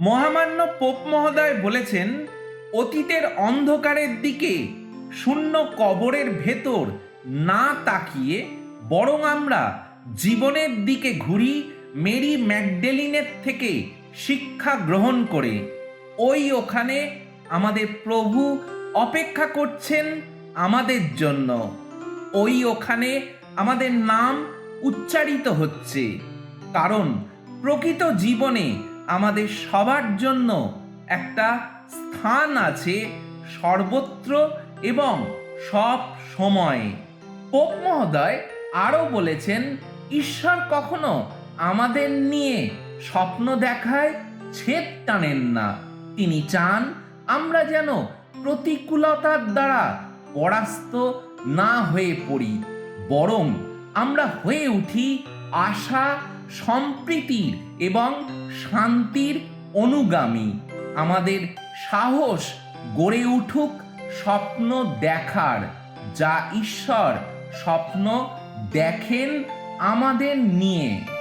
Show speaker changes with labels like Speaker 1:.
Speaker 1: মহামান্য পোপ মহোদয় বলেছেন, অতীতের অন্ধকারের দিকে শূন্য কবরের ভেতর না তাকিয়ে বরং আমরা জীবনের দিকে ঘুরি মেরি ম্যাকডেলিনের থেকে শিক্ষা গ্রহণ করে। ওই ওখানে আমাদের প্রভু অপেক্ষা করছেন আমাদের জন্য। ওই ওখানে আমাদের নাম উচ্চারিত হচ্ছে। কারণ প্রকৃত জীবনে আমাদের সবার জন্য একটা স্থান আছে সর্বত্র এবং সব সময়ে। পোপ মহোদয় আরও বলেছেন, ঈশ্বর কখনো আমাদের নিয়ে স্বপ্ন দেখায় ছেদ টানেন না। তিনি চান আমরা যেন প্রতিকূলতার দ্বারা পরাস্ত না হয়ে পড়ি, বরং আমরা হয়ে উঠি আশা সম্প্রীতির এবং শান্তির অনুগামী। আমাদের সাহস গড়ে উঠুক স্বপ্ন দেখার, যা ঈশ্বর স্বপ্ন দেখেন আমাদের নিয়ে।